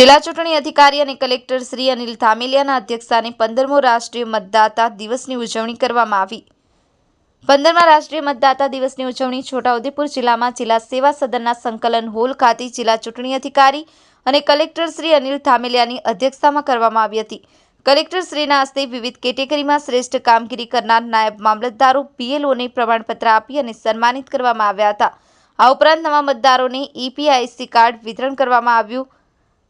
જિલ્લા ચૂંટણી અધિકારી અને કલેક્ટર શ્રી અનિલ ધામેલિયાના અધ્યક્ષસ્થાને પંદરમો રાષ્ટ્રીય મતદાતા દિવસની ઉજવણી કરવામાં આવી. પંદરમા રાષ્ટ્રીય મતદાતા દિવસની ઉજવણી છોટાઉદેપુર જિલ્લામાં જિલ્લા સેવા સદનના સંકલન હોલ ખાતે જિલ્લા ચૂંટણી અધિકારી અને કલેક્ટર શ્રી અનિલ ધામેલિયાની અધ્યક્ષતામાં કરવામાં આવી હતી. કલેક્ટર શ્રીના હસ્તે વિવિધ કેટેગરીમાં શ્રેષ્ઠ કામગીરી કરનાર નાયબ મામલતદારો, પીએલઓને પ્રમાણપત્ર આપી અને સન્માનિત કરવામાં આવ્યા હતા. આ ઉપરાંત નવા મતદારોને ઈપીઆઈસી કાર્ડ વિતરણ કરવામાં આવ્યું.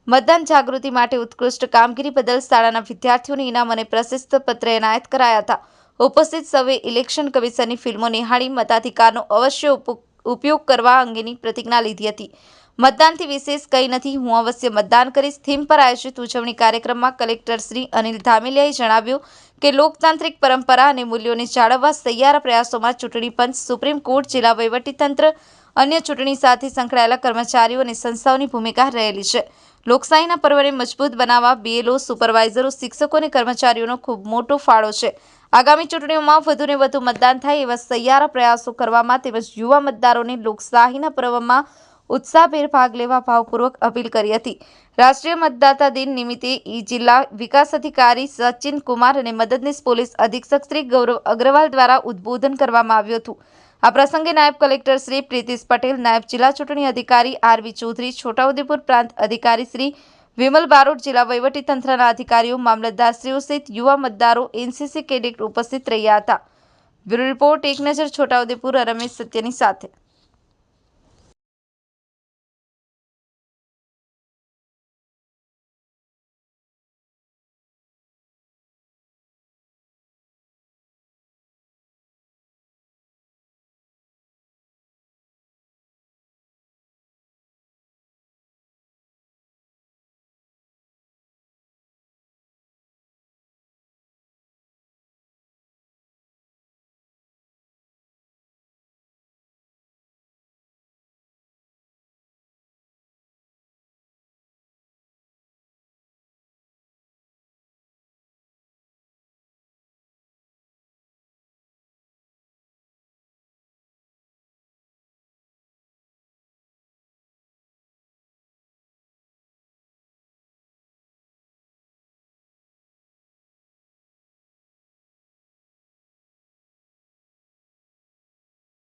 મતદાન જાગૃતિ માટે ઉત્કૃષ્ટ કામગીરી બદલ શાળાના વિદ્યાર્થીઓને ઇનામ અને પ્રશસ્ત પત્ર એનાયત કરાયા હતા. ઉપસ્થિત સૌએ ઇલેક્શન કમિશનની ફિલ્મો નિહાળી મતાધિકારનો અવશ્ય ઉપ- ઉપયોગ કરવા અંગેની પ્રતિજ્ઞા લીધી હતી. મતદાનથી વિશેષ કંઈ નથી, હું અવશ્ય મતદાન કરીશ. થીમ પર આયોજિત ઉજવણી કાર્યક્રમમાં કલેક્ટર શ્રી અનિલ ધામેલિયાએ જણાવ્યું કે લોકતાંત્રિક પરંપરા અને મૂલ્યોને જાળવવા સહિયારા પ્રયાસોમાં ચૂંટણી પંચ, સુપ્રીમ કોર્ટ, જિલ્લા વહીવટીતંત્ર, અન્ય ચૂંટણી સાથે સંકળાયેલા કર્મચારીઓ અને સંસ્થાઓની ભૂમિકા રહેલી છે. લોકશાહીના પર્વને મજબૂત બનાવવા બીએલઓ, સુપરવાઇઝરો, શિક્ષકો અને કર્મચારીઓનો ખૂબ મોટો ફાળો છે. આગામી ચૂંટણીઓમાં વધુને વધુ મતદાન થાય એવા સહિયારા પ્રયાસો કરવામાં તેમજ યુવા મતદારોને લોકશાહીના પર્વમાં ઉત્સાહભેર ભાગ લેવા ભાવપૂર્વક અપીલ કરી હતી. રાષ્ટ્રીય મતદાતા દિન નિમિત્તે ઈ જિલ્લા વિકાસ અધિકારી સચિન કુમાર અને મદદનીશ પોલીસ અધિક્ષક શ્રી ગૌરવ અગ્રવાલ દ્વારા ઉદ્બોધન કરવામાં આવ્યું હતું. આ પ્રસંગે નાયબ કલેક્ટર શ્રી પ્રીતિશ પટેલ, નાયબ જિલ્લા ચૂંટણી અધિકારી આરવી ચૌધરી, છોટાઉદેપુર પ્રાંત અધિકારી શ્રી વિમલ બારોટ, જિલ્લા વહીવટીતંત્રના અધિકારીઓ, મામલતદારશ્રીઓ સહિત યુવા મતદારો, એનસીસી કેડેટ ઉપસ્થિત રહ્યા હતા. બ્યુરો રિપોર્ટ, એક નજર છોટાઉદેપુર, રમેશ સત્યની સાથે.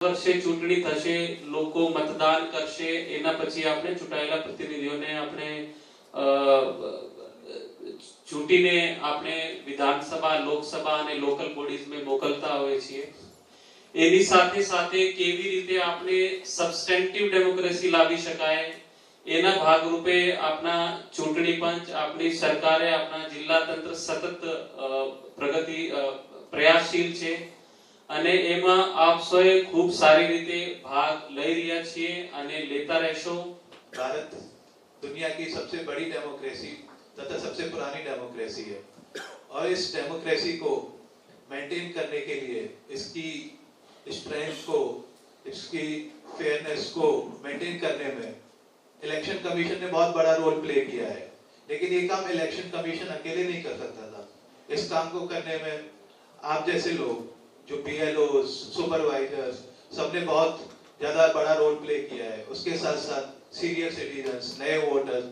વર્ષે ચૂંટણી થશે, લોકો મતદાન કરશે, એના પછી આપણે ચૂંટાયેલા પ્રતિનિધિઓને આપણે ચૂંટીને આપણે વિધાનસભા, લોકસભા અને લોકલ બોડીઝમાં મોકલતા હોઈએ છીએ. એની સાથે સાથે કેવી રીતે આપણે સબસ્ટેન્ટિવ ડેમોક્રેસી લાવી શકાય, એના ભાગરૂપે આપણા ચૂંટણી પંચ આપણી સરકારે આપણા જિલ્લા તંત્ર સતત પ્રગતિ પ્રયાસશીલ છે. અને એમાં આપ સૌએ ખૂબ સારી રીતે ભાગ લઈ રહ્યા છીએ અને લેતા રહેશો भारत दुनिया की सबसे बड़ी डेमोक्रेसी तथा सबसे पुरानी डेमोक्रेसी है और इस डेमोक्रेसी को मेंटेन करने के लिए इसकी स्ट्रेंथ को इसकी फेयरनेस को मेंटेन करने में इलेक्शन कमीशन ने बहुत बड़ा रोल प्ले किया है लेकिन ये काम इलेक्शन कमीशन अकेले नहीं कर सकता था इस काम को करने में आप जैसे लोग जो बी सुपरवाइजर्स सबने बहुत ज्यादा बड़ा रोल प्ले किया है उसके साथ साथ सीनियर सिटीजन्स नए वोटर्स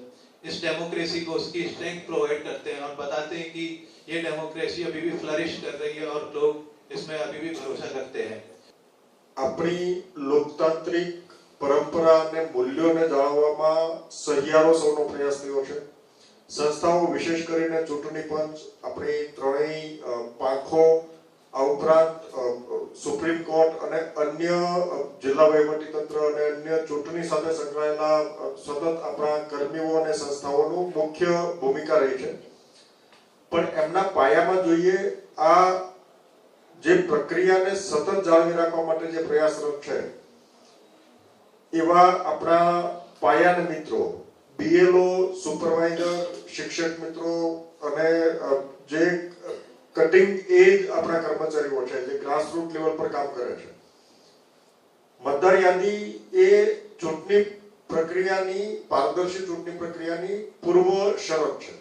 इस डेमोक्रेसी को उसकी स्ट्रेंथ प्रोवाइड करते हैं और बताते हैं कि ये डेमोक्रेसी अभी भी फ्लरिश कर रही है और लोग इसमें अभी भी भरोसा करते हैं આપણી લોકતાંત્રિક પરંપરા અને મૂલ્યોને જાળવવામાં સહિયારો સૌનો પ્રયાસ થયો છે સંસ્થાઓ વિશેષ કરીને ચૂંટણી પંચ આપણી ત્રણેય અ, પાંખો આ ઉપરાંત સુપ્રીમ કોર્ટ અને અન્ય જિલ્લા જિલ્લા વહીવટીતંત્ર અને અન્ય ચૂંટણી સાથે સંકળાયેલા સતત આપણા કર્મીઓ અને સંસ્થાઓનું મુખ્ય ભૂમિકા રહી છે. પણ એમના પાયામાં જોઈએ, આ જે પ્રક્રિયાને સતત જાળવી રાખવા માટે જે પ્રયાસરત છે, એવા આપણા પાયાના મિત્રો બીએલઓ સુપરવાઇઝર શિક્ષક મિત્રો અને જે કટિંગ એજ આપણા કર્મચારીઓ છે, જે ગ્રાસરૂટ લેવલ પર કામ કરે છે. મતદાર યાદી એ ચૂંટણી પ્રક્રિયાની, પારદર્શી ચૂંટણી પ્રક્રિયાની પૂર્વ શરત છે.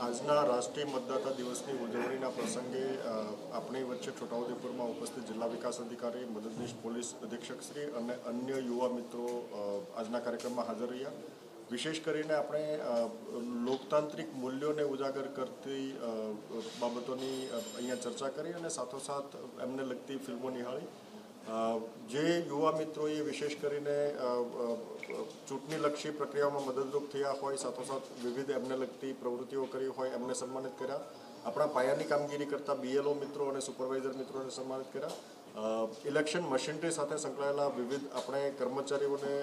આજના રાષ્ટ્રીય મતદાતા દિવસની ઉજવણીના પ્રસંગે આપણી વચ્ચે છોટાઉદેપુરમાં ઉપસ્થિત જિલ્લા વિકાસ અધિકારી, મદદનીશ પોલીસ અધિક્ષકશ્રી અને અન્ય યુવા મિત્રો આજના કાર્યક્રમમાં હાજર રહ્યા. વિશેષ કરીને આપણે લોકતાંત્રિક મૂલ્યોને ઉજાગર કરતી બાબતોની અહીંયા ચર્ચા કરી અને સાથોસાથ એમને લગતી ફિલ્મો નિહાળી. જે યુવા મિત્રોએ વિશેષ કરીને ચૂંટણીલક્ષી પ્રક્રિયામાં મદદરૂપ થયા હોય, સાથોસાથ વિવિધ એમને લગતી પ્રવૃત્તિઓ કરી હોય, એમને સન્માનિત કર્યા. આપણા પાયાની કામગીરી કરતા બીએલઓ મિત્રો અને સુપરવાઇઝર મિત્રોને સન્માનિત કર્યા. ઇલેક્શન મશીનરી સાથે સંકળાયેલા વિવિધ આપણે કર્મચારીઓને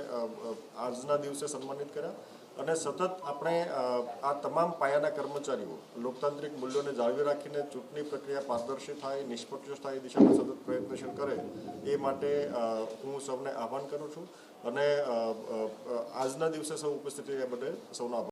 આજના દિવસે સન્માનિત કર્યા અને સતત આપણે આ તમામ પાયાના કર્મચારીઓ લોકતાંત્રિક મૂલ્યોને જાળવી રાખીને ચૂંટણી પ્રક્રિયા પારદર્શી થાય, નિષ્પક્ષ થાય, એ દિશામાં સતત પ્રયત્નશીલ કરે, એ માટે હું સૌને આહ્વાન કરું છું. અને આજના દિવસે સૌ ઉપસ્થિત રહ્યા બદલ સૌનો